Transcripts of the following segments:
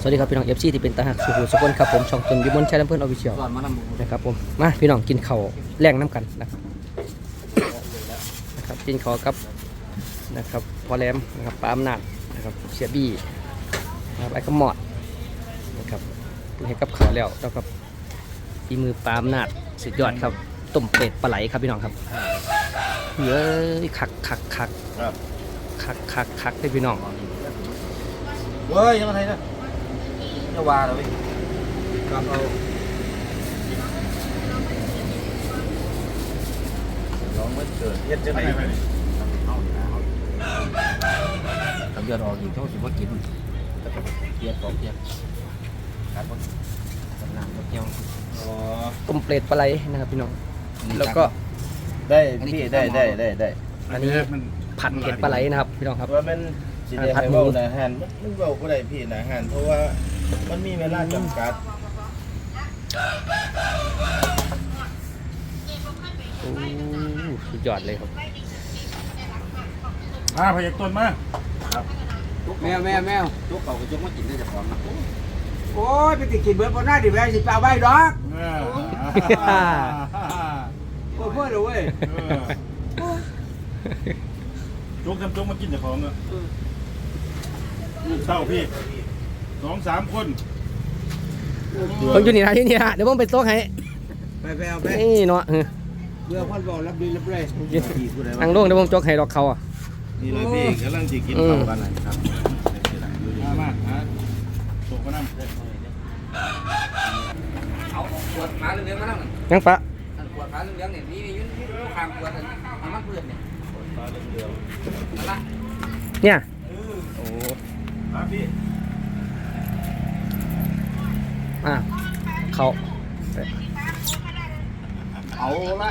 สวัสดีครับพี่น้องเอฟซีที่เป็นตาหักสุขุสุขนครับผมช่องตุนวิมลชัยลำเพื่อนออฟฟิเชียลสอนมานำหมูนะครับผมมาพี่น้องกินข้าวแรงน้ำกันนะครับนะครับกินข้าวกับนะครับพอแรมนะครับปาอำนาจนะครับเสียบี้นะครับไอ้กระหมอดนะครับให้กับข้าวแล้วแล้วกับอีมือปาอำนาจสุดยอดครับต้มเป็ดปลาไหลครับพี่น้องครับเยอะคักคักคักครับคักคักคักให้พี่น้องเว้ยยังไงนะ จะว่าเลยครับเอาลองมันเกิดเฮ็ดจังได๋ทำเดือดออกอีกเท่าสิว่ากินเกียดกอกเกียดการบ่สนามบ่เกี่ยวอ๋อต้มเป็ดปลาไหลนะครับพี่น้อง แล้วก็ได้พี่ได้ได้ได้ได้ อันนี้ผัดเผ็ดปลาไหลนะครับพี่น้องครับว่ามันสิได้ผัดให้หมูเว้านะหันมันมันเว้าบ่ได้พี่นะหันเพราะว่า มันมีเวลาจำกัดโอ้สุดยอดเลยครับมาพยักต้นมาแมวแมวแมวจุกเก่าก็จุกมากินได้จากของนะโอ้ยไปติดกินเบิร์ดบนหน้าดิแม่สิเปล่าใบดอกเออโอ้ยเพื่อนเลยเว้ยเออจุกจำจุกมากินจากของอะเต้าพี่ สองสามคนผมอยู่นี่นะที่นี่นะเดี๋ยวผมไปโต๊ะให้ไปไปเอาไปนี่เนาะเออเบื่อพ่อนบอกรับดีรับเลยพี่ผู้ใดนั่ว่างลงเดี๋ยวผมจกให้ดอกเขาอะนี่เลยพี่กำลังสิกินอืมข้าวกันนะครับอยู่ดีมามาฮะจุกมานั่งเอาขวดหาเหลืองๆมานั่งยังปะอันขวดหาเหลืองๆเนี่ยนี่นี่ยืนยืนข้างขวดอันอันมันเพื่อนเนี่ยนั่นละเนี่ยโอ้มาพี่ อะเขาเอาละ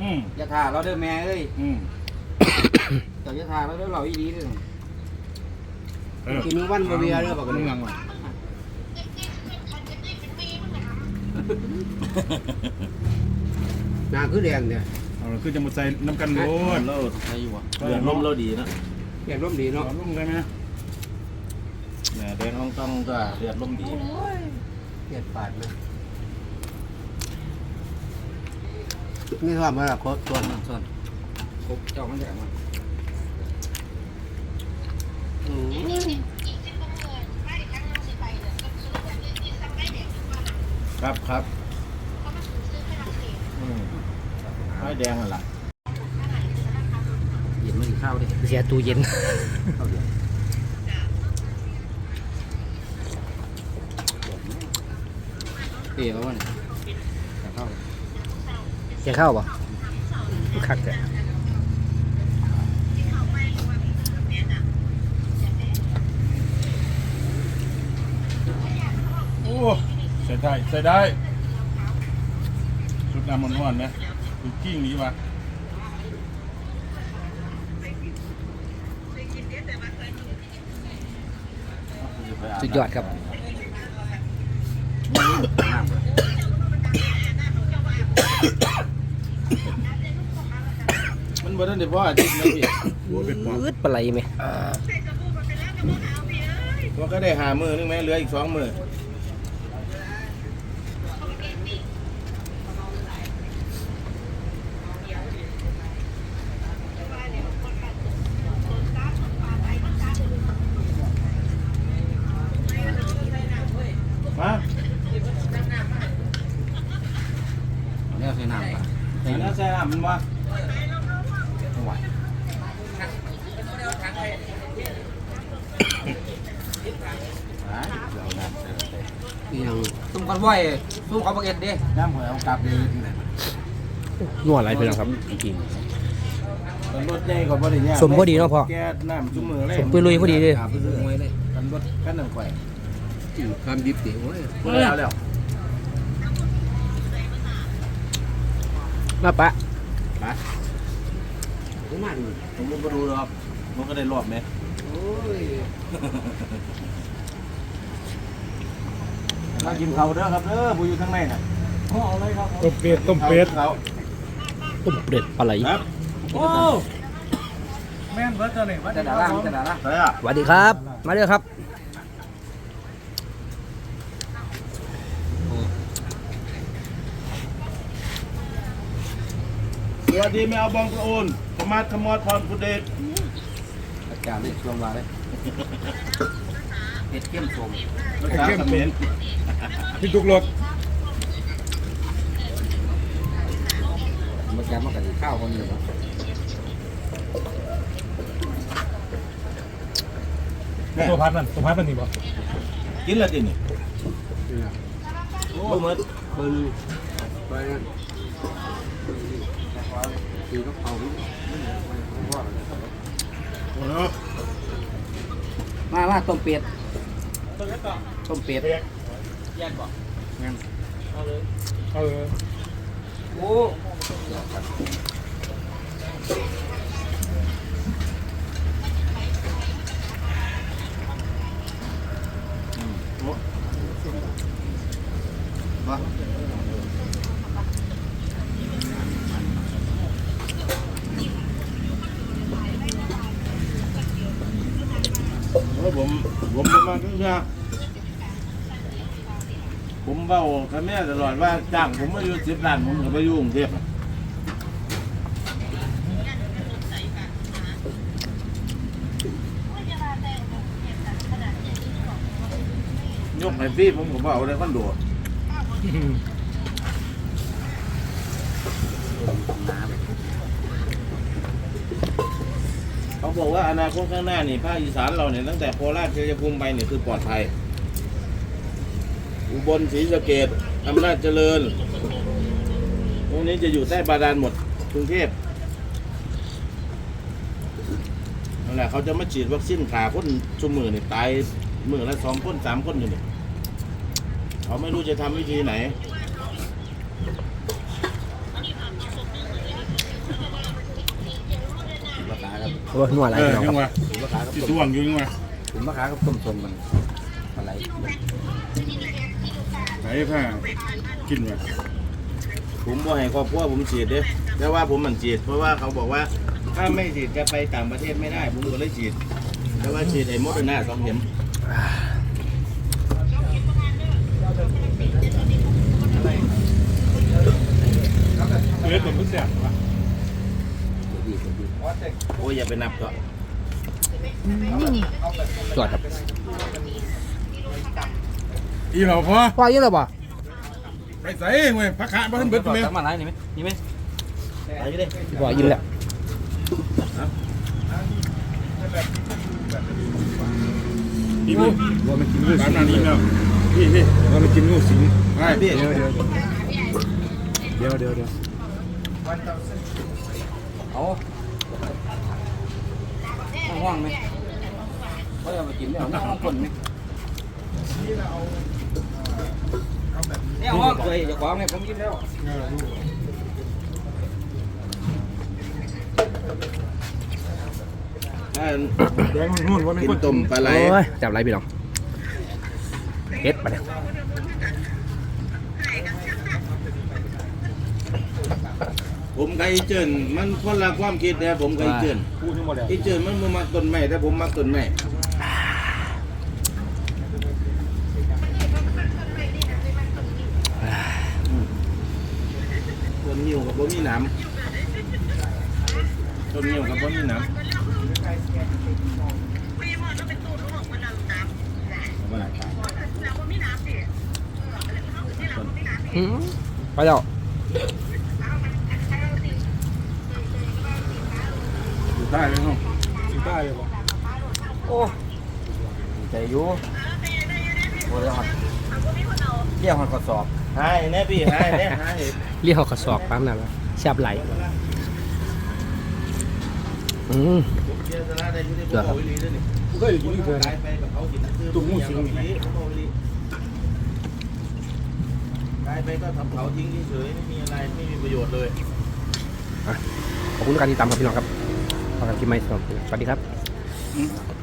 อืมอย่าท่าเราเด้อแม่เอ้ยอืมเจ้าอย่าท่าเราเด้อเราอีดีเด้อเออกินวันบ่เบียร์เด้อบอกกันมึงนี่ยังวะหน้าคือแดงเนี่ยเอาล่ะคือจะมาใส่น้ำกันโดนเราใช่อยู่วะเดือดลมเราดีนะแดงร่มดีเนาะเนาะลงได้ไหมแห ม่แดงอ่องต้องก็เดือดลมดีเกลียดปาดนะนี่ทำมาละโคตรตัวส่วนส่วนครบเจ้ามันจะมาครับครับอืมไฟแดงนั่นล่ะเย็นมากินข้าวดิเสียตู้เย็นข้าวเดี ยวเตี๋ยวมันข้าวเสียข้าวปะคักแต่โอ้ใส่ได้ใส่ได้ชุดน้ำมันๆนะคือกิ้งหนี้วะสุดยอดครับ มันบ่ทันได้พออาทิตย์นะพี่อืดปลาไหลไหมมันก็ได้หามือนึงไหมเหลืออีกสองมือ มา เนี่ยใส่น้ำปะ ไหนน่าใช่อะมันว่า ไหว เราน้ำใส่ลง ไปยังซุ่มกันบ่อยซุ่มเขาบักเอ็ดดิน้ำหอยเอากลับดีที่ไหนนัวอะไรพี่น้องครับ จริงมันรถใหญ่กว่าบ่ได้เนี่ยสมพอดีเนาะพ่อแก๊สน้ำชุ่มมือเลยสมปุยลุยพอดีเลย ครับมวยเลยกันรถกันน้ำไข่คำดิบดิโอ้ยแล้วแล้วมาปะผมมันผมบ่รู้หรอกมันก็ได้รอบไหมโอ้ย มากินเขาเด้อครับเด้อผู้อยู่ข้างในน่ะเอาเลยคต้มเป็ดต้มเป็ดเขาต้มเป็ดปลาไหลครับโอ้แม่นเบอร์ดเลยวัดดีครับสวัสดีครับ มาเด้อครับสวัสดีแม่อบองกระโอนธรรมาธขมอดพรพุเดชอาจารย์เรียกชวนมาเลย เผ็ดเข้มส้มภาษาเขมรพี่ทุกรถเมื่อกี้มันก็ข้าวคนเดียวตัวพัดนั่นตัวพัดมันนี่บ่กินและดินี่โอ้เมื่อเบิ่งไปนั่นคือก็เอามามาต้มเป็ด ต้มเป็ด เออ โอ้ โอ้ยผม ผมประมาณนี้นะผมเบ้ากับแม่ตลอดว่าจ้างผมมาอยู่สิบล้านผมก็ไปอยู่กรุงเทพอะยกให้พี่ผมก็บเอาได้คอนโด เขาบอกว่าอนาคตข้างหน้านี่ภาคอีสานเราเนี่ยตั้งแต่โคราชเชัยภูมิไปเนี่ยคือปลอดภัย อุบลศรีสะเกดอำนาจเจริญพวกนี้จะอยู่ใต้บาดาลหมดกรุงเทพนั่นแหละเขาจะมาฉีดวัคซีนขาคนชุมมือนี่ตายมือละสองคนสามคนอยู่นี่เขาไม่รู้จะทำวิธีไหน มะขามครับ โอ้ยนัวอะไรเออพี่น้องยัคงรับวะมะขามกับที่ต้มช่วงอยู่ยังวะมะขามกับต้มส้มมันอะไรไหนผ้ากินวะผมบ่ให้ครอบครัวผมฉีดเด้แต่ว่าผมมันฉีดเพราะว่าเขาบอกว่า ถ้าไม่ฉีดจะไปต่างประเทศไม่ได้ ผมก็เลยฉีดแต่ว่าฉีดไอ้โมเดอร์นาสองเข็มเออตัวมันแสบวะดีดี โอ้ยอย่าไปนับก็จอดครับอีเหล่าพอพอเยอะแล้วป่ะไปใส่เว้ยพักขาบ้านเบิดต่อไหมสามอะไรนี่ไหมนี่ไหมไปเลยพอยิ้มแล้วพี่พี่ว่ามันกินงูสิงนี้แล้วพี่พี่ว่ามันกินงูสิงไปพี่เดี๋ยวเดี๋ยวเดี๋ยวเดี๋ยวเดี๋ยวเอา ห้องไหมว่าจะมากินไม่เอาห้องคนไหมเนี่ยห้องเคยจะขวางไงผมกินแล้วถ้าแดงนู่นว่ามันกินคนต้มปลาไหลโอ้ยจับไรพี่น้องเฮ็ดไปเนี่ย ผมกับไอ้เจินมันคนละความคิดนะผมกับไอ้เจินพูดทั้งหมดแล้วไอ้เจินมันบ่มักต้นไม้แต่ผมมักต้นไม้ต้นนิ้วกับบ่มีหนามต้นนิ้วกับบ่มีหนามหืมไปแล้ว อยู่ใต้เลยเนาะอยู่ใต้เลยป่ะโอ้ใจอยู่โอ้ยหัดเรียกหัดกระสอบหายแน่พี่หายแน่หายเรียกเขากระสอบปั๊มนั่นแล้วแซ่บไหลอืมเจอสาระได้อยู่ในบ่อวิลีด้วยนี่กูเคยกินอีกเกินตายไปกับเขากินซื้อตุ้มงูสิงอย่างนี้บ่อวิลีตายไปก็ทำเผาทิ้งเฉยๆไม่มีอะไรไม่มีประโยชน์เลยขอบคุณการติดตามครับพี่น้องครับ พบกันที่ไม่สวัสดีครับ